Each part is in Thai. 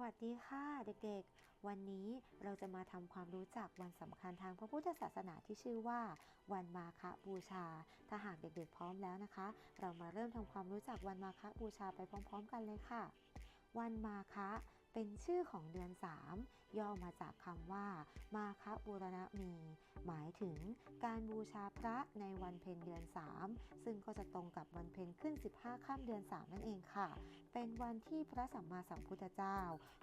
วัสดีค่ะเด็กๆ วันนี้เราจะมาทำความรู้จักวันสำคัญทางพระพุทธศาสนาที่ชื่อว่า วันมาฆบูชา ถ้าหากเด็กๆพร้อมแล้วนะคะ เรามาเริ่มทำความรู้จักวันมาฆบูชาไปพร้อม ๆ กันเลยค่ะ วันมาฆะเป็นชื่อของเดือน 3 ย่อมาจากคำว่า มาฆบูรณะมี หมาย ถึงการบูชาพระในวันเพ็ญเดือน 3 ซึ่งก็จะตรงกับวันเพ็ญขึ้น 15ข้ามเดือน 3 นั่นเองค่ะ เป็นวันที่พระสัมมาสัมพุทธเจ้า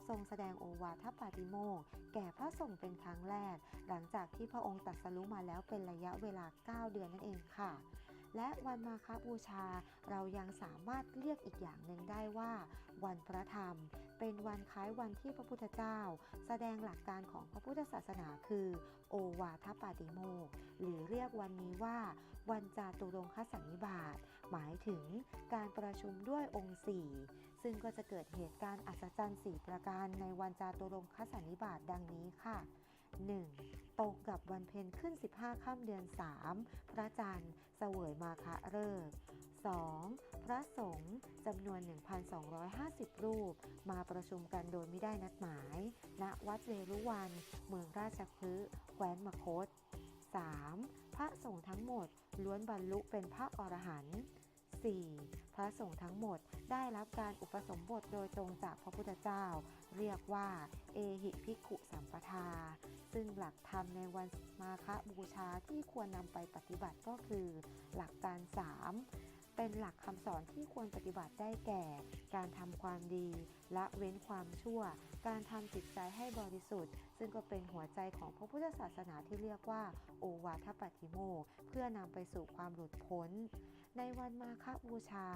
ทรงแสดงโอวาทปาติโมกข์แก่พระสงฆ์เป็นครั้งแรก หลังจากที่พระองค์ตรัสรู้มาแล้วเป็นระยะเวลา 9 เดือนนั่นเองค่ะ และวันมาฆบูชา เรายังสามารถเรียกอีกอย่างหนึ่งได้ว่า วันพระธรรม เป็นวันคล้ายวันที่พระพุทธเจ้า แสดงหลักการของพระพุทธศาสนาคือ โอวาทปาติโมกหรือเรียกวันนี้ว่า วันจาตุรงคสันนิบาตหมายถึงการประชุมด้วยองค์4ซึ่งก็จะเกิดเหตุการณ์อัศจรรย์ 4 ประการในวันจาตุรงคสันนิบาตดังนี้ค่ะ 1. ตรงกับวันเพ็ญขึ้น 15 ค่ำเดือน 3 พระจันทร์เสวยมาคะเริก 2. พระสงฆ์จำนวน 1,250 รูป มาประชุมกันโดยไม่ได้นัดหมาย ณ วัดเวรุวัน เมืองราชคฤห์แคว้นมคต 3. พระสงฆ์ทั้งหมดล้วนบรรลุเป็นพระอรหันต์ 4. พระสงฆ์ทั้งหมดได้รับการอุปสมบทโดยตรงจากพระพุทธเจ้า เรียกว่า เอหิภิกขุสัมปทา ซึ่งหลักธรรมในวันมาฆบูชาที่ควรนำไปปฏิบัติก็คือ หลักการ 3 เป็นหลักคำสอนที่ควรปฏิบัติได้แก่ การทำความดีละเว้นความชั่ว การทำจิตใจให้บริสุทธิ์ ซึ่งก็เป็นหัวใจของพระพุทธศาสนาที่เรียกว่า โอวาทปฏิโมกเพื่อนำไปสู่ความหลุดพ้น ในวันมาฆบูชา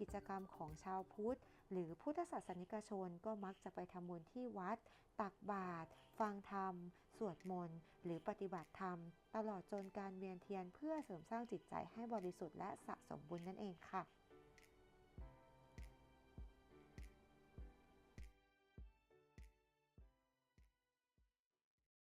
กิจกรรมของชาวพุทธ หรือพุทธศาสนิกชนก็มักจะไปทำบุญที่วัด ตักบาตรฟังธรรม สวดมนต์ หรือปฏิบัติธรรม ตลอดจนการเวียนเทียนเพื่อเสริมสร้างจิตใจให้บริสุทธิ์และสะสมบุญนั่นเองค่ะ